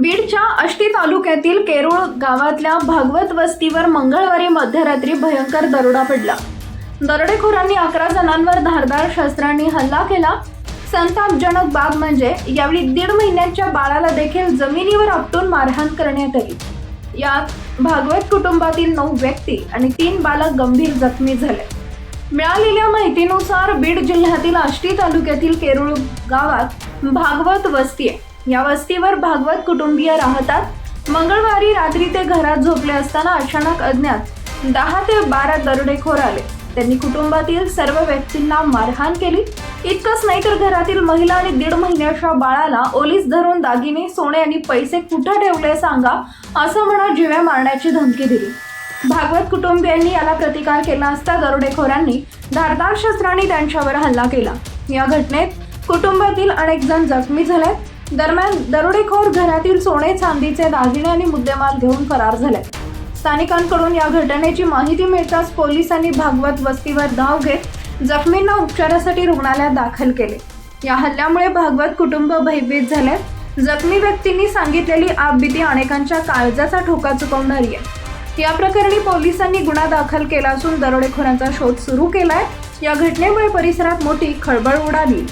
बीडच्या आष्टी तालुक्यातील केरुळ गावातल्या भागवत वस्तीवर मंगळवारी मध्यरात्री भयंकर दरोडा पडला. दरोडेखोरांनी अकरा जणांवर धारदार शस्त्रांनी हल्ला केला. संतापजनक बाब म्हणजे यावेळी दीड महिन्यांच्या बाळाला देखील जमिनीवर आपटून मारहाण करण्यात आली. यात भागवत कुटुंबातील नऊ व्यक्ती आणि तीन बालक गंभीर जखमी झाले. मिळालेल्या माहितीनुसार बीड जिल्ह्यातील आष्टी तालुक्यातील केरुळ गावात भागवत वस्ती आहे. या वस्तीवर भागवत कुटुंबीय राहतात. मंगळवारी रात्री ते घरात झोपले असताना अचानक अज्ञात दहा ते बारा दरोडेखोर आले. त्यांनी कुटुंबातील सर्व व्यक्तींना मारहाण केली. इतकंच नाही तर घरातील महिला आणि दीड महिन्याच्या बाळाला ओलीस धरून दागिने सोने आणि पैसे कुठं ठेवले सांगा असं म्हणत जिव्या मारण्याची धमकी दिली. भागवत कुटुंबियांनी याला प्रतिकार केला असता दरोडेखोरांनी धारदार शस्त्रांनी त्यांच्यावर हल्ला केला. या घटनेत कुटुंबातील अनेक जण जखमी झाले. दरम्यान दरोडेखोर घरातील सोने चांदीचे दागिने आणि मुद्देमाल घेऊन फरार झाले. स्थानिकांकडून या घटनेची माहिती मिळताच पोलिसांनी भागवत वस्तीवर धाव घेत जखमींना उपचारासाठी रुग्णालयात दाखल केले. या हल्ल्यामुळे भागवत कुटुंब भयभीत झाले. जखमी व्यक्तींनी सांगितलेली आपबीती अनेकांच्या काळजाचा ठोका चुकवणारी आहे. या प्रकरणी पोलिसांनी गुन्हा दाखल केला असून दरोडेखोरांचा शोध सुरू केलाय. या घटनेमुळे परिसरात मोठी खळबळ उडाली.